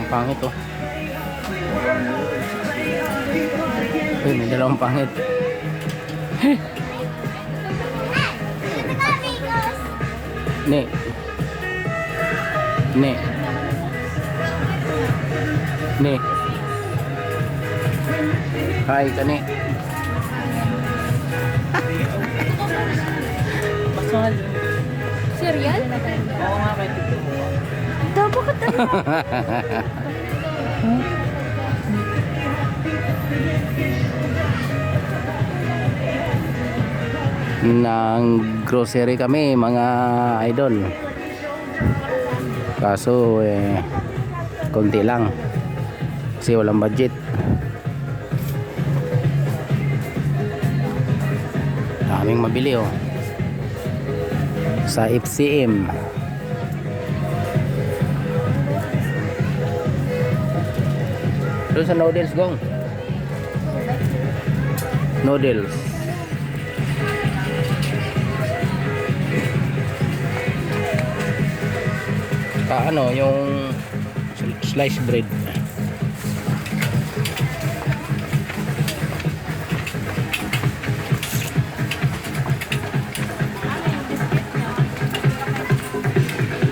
Ang pangit oh. Uy, may dalawang pangit. Ne. Ne. Ne. Hi, kani. Basol. Cereal? Oo nga kay Tito mo. Dabo ka tayo. ng grocery kami mga idol kaso eh konti lang kasi walang budget daming mabili oh sa FCM doon sa noodles gong. Noodles. Ka ano yung slice bread.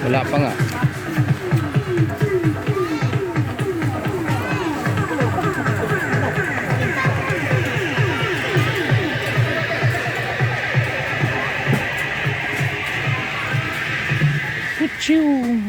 Wala pa nga Phew.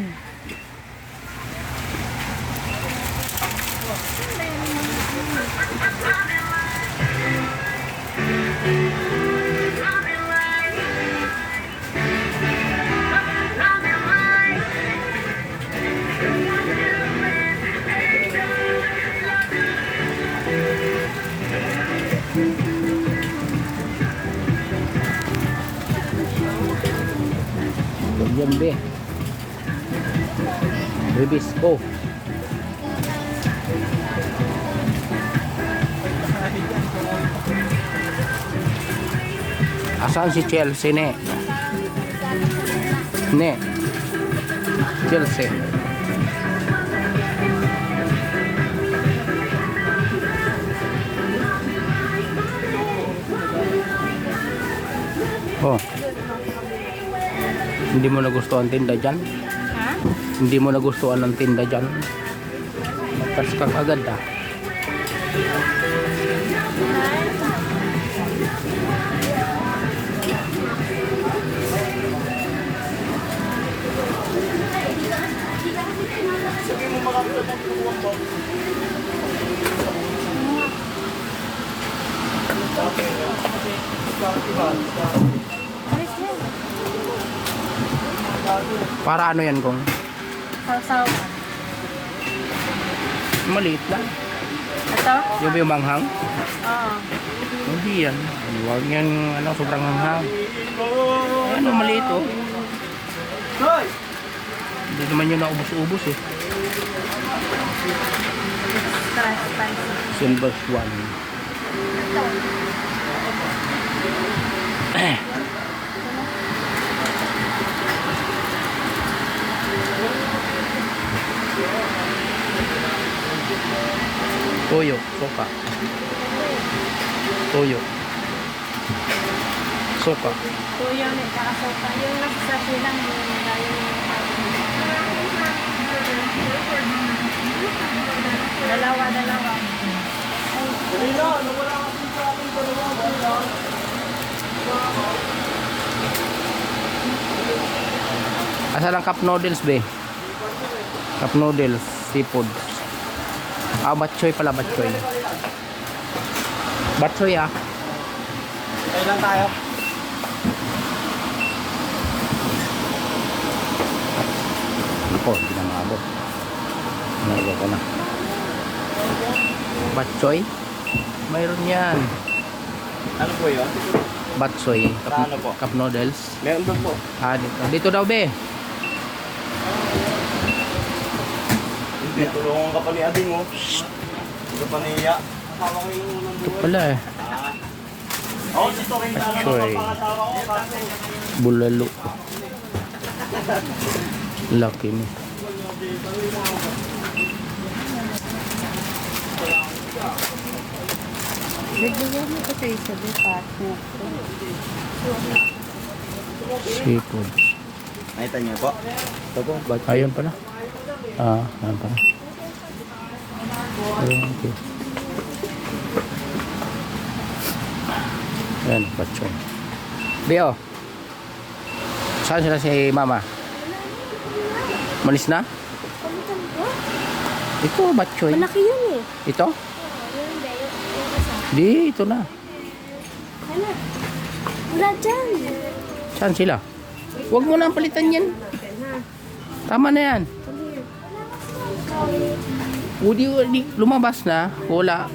Ribisco. Asan si Chelsea ne? Ne. Chelsea. Oh. Hindi mo nagustuhan tinda dyan? Ha? Hindi mo nagustuhan ng tinda dyan? Matas kang agad ah. Alis yan. Para ano yan kung? Sausawan. Maliit lang. Ito? Yung yung manghang? Oo. Hindi yan. Huwag yan ano, sobrang hanghang. Ano, maliit oh. Hoy! Hindi naman yun naubos-ubos eh. Extra spicy. Silver Swan. Toyo, soka. Toyo. Soka. Tuyo ni kakasoka. Yung nasa sabi lang yung galing Dalawa, dalawa. Asa lang cup noodles be? Cup noodles, seafood. Ah, batchoy pala, batchoy. Batchoy ah. Kailan tayo? Ako, hindi na maabot. Nagawa ko na. Batchoy? Mayroon yan. Ano po yun? Batchoy. Sa ano po? Cup noodles. Meron doon po. Ah, dito. Dito daw be. Tulungan ka pa ni Ading, oh. Hindi pa niya. Kasama. Eh. Ah. Oh, ito eh. pala eh. Oo, oh, ito kayo na Actually, pangatawa ko. bulalo. Laki mo. Nagbigyan mo ko tayo sa bipat mo. Seafood. Nakita niyo po? Ito po. Ayan pala. Ah, ayun pala. Ayun, okay. Ayan, batchoy. Bio. Saan sila si mama? Malis na? Ito, batchoy. Malaki yun eh. Ito? Di, ito na. Ano? Wala dyan. Saan sila? Huwag mo na palitan yan. Tama na yan. O di, di lumabas na. Wala.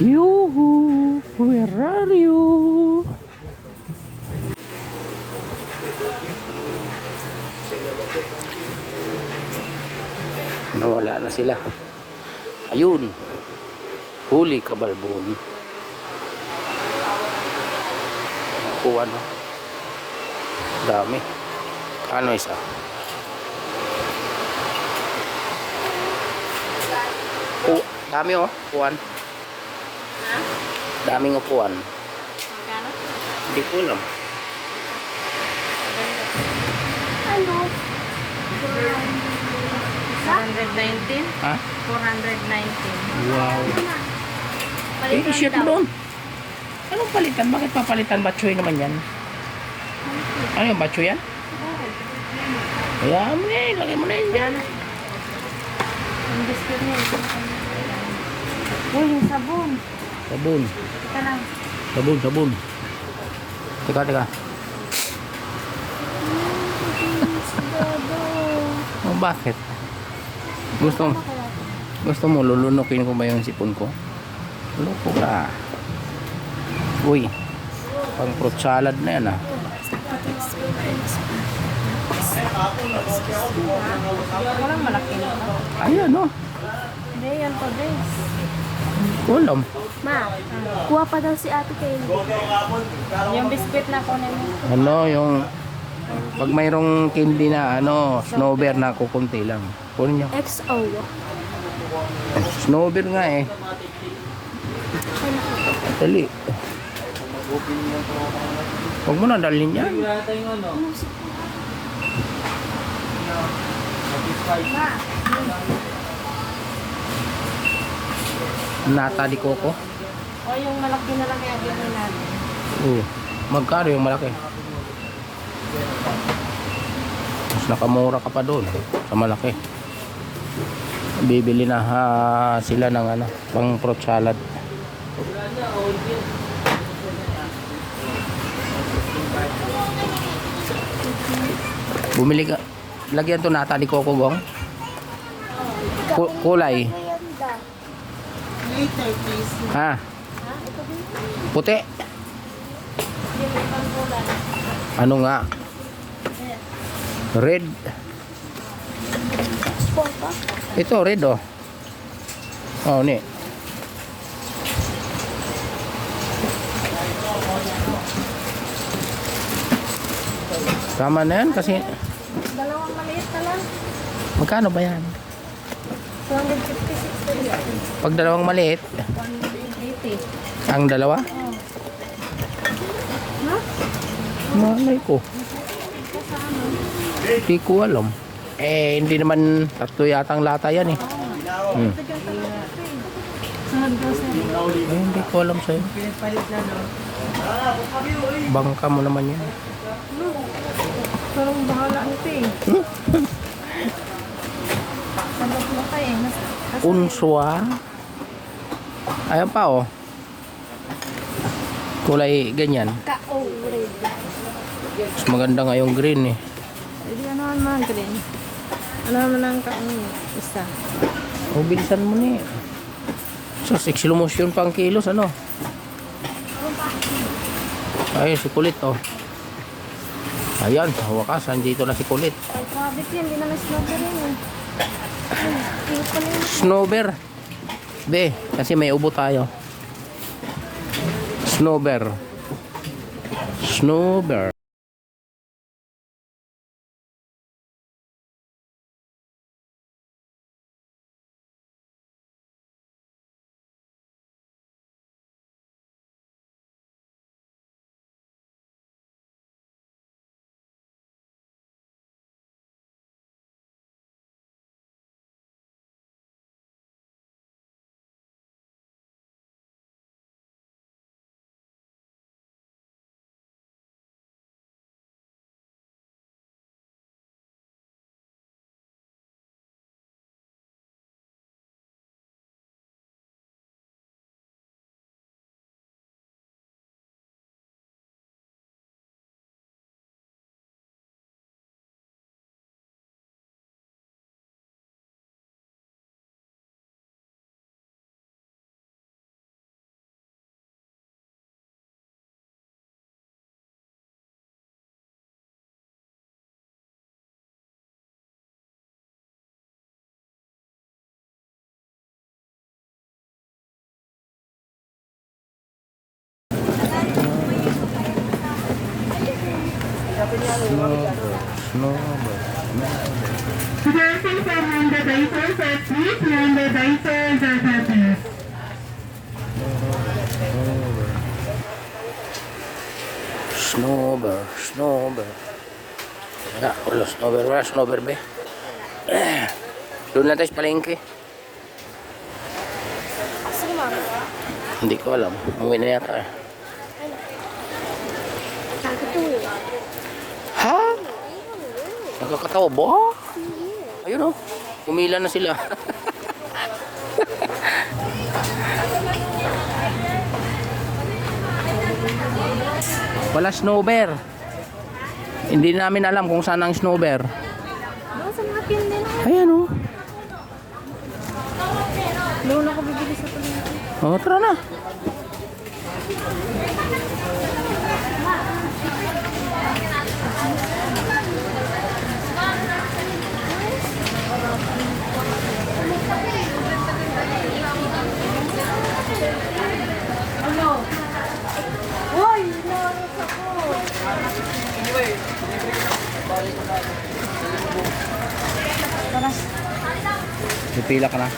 Yoo-hoo! Where are you? Nawala na sila. Ayun. Huli kabalbon. Kuha no. Dami. Ano isa? Oh, dami oh. Upuan. Daming upuan. Magkano? Hindi ko alam. Ano? 419? Ha? 419. Wow. Eh, shit mo doon. Anong palitan? Bakit papalitan? Batchoy naman yan. Ano yung batchoy yan? Kaya mo na eh. Lagay mo na yun dyan. Ang biscuit niya. Uy, yung sabon. Sabon. Ika lang. Sabon, sabon. Teka, teka. Oh, bakit? Gusto mo, gusto mo lulunukin ko ba yung sipon ko? Loko ka. Uy, pang fruit salad na yan ah. Walang malaki na. Ayan no. Hindi, yan pa, bes. Kulam. Ma, kuha pa daw si ate kayo. Yung biscuit na kunin mo. Ano yung pag mayroong candy na ano, snowbear na kukunti lang. Kunin niyo. XO. Snowbear nga eh. Dali. Huwag mo na dalhin yan. Nata di koko. O yung malaki na lang yung gawin natin. Oo. Magkano yung malaki? Mas nakamura ka pa doon sa malaki. Bibili na ha, sila ng ano, pang fruit salad. Bumili ka. Lagyan to nata di Coco Gong. Ku- kulay. Ha? Puti. Ano nga? Red. Ito, red oh. Oh, ni. Tama na yan kasi Dalawang maliit na lang. magkano ba yan? 256 na yan. Pag dalawang maliit, 180. ang dalawa? Malay ko. Hindi ko alam. Eh, hindi naman tatlo yatang lata yan eh. Hmm. Ko sa Eh, hindi ko alam sa'yo. Bangka mo naman yan. Parang bahala nito eh. Sabot mo pa eh. Mas, mas Unswa. Ayan pa oh. Kulay ganyan. Ka-O red. Mas maganda nga yung green eh. Hindi ano naman green. Ano naman ang kaong isa. O, bilisan mo ni. So, 6 motion pang kilos, ano? Ay, si Kulit, oh. Ayan, wakas, andito na si Kulit. Ay, grabe yan. Hindi na na-snowber yan eh. Ay, cute pala yun. Snowber. Be, kasi may ubo tayo. Snowber. Snowber. Snowbird, snowbird, snowbird. Snowbird, snowbird. Wala, wala snowbird, wala snowbird. Eh, Doon lang tayo sa palengke. Hindi ko alam. Umuwi na yata eh. Nakatulog. Ha? Nakakatawa ba? Ayun oh. Kumila na sila. Wala snowbear. Hindi namin alam kung saan ang pin din. Ayan oh. Doon ako bibili sa palengke. Oh, tara na. Hoy! Naros ako! Tara. Pipila ka na.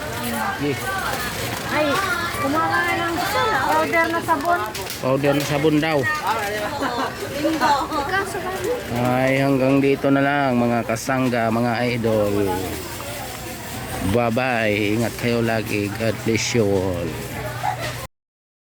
Sige. Ay, kumuha ka na ng order na sabon. Powder na sabon daw. Ay, hanggang dito na lang mga kasangga, mga idol. Bye-bye. Ingat kayo lagi. God bless you all.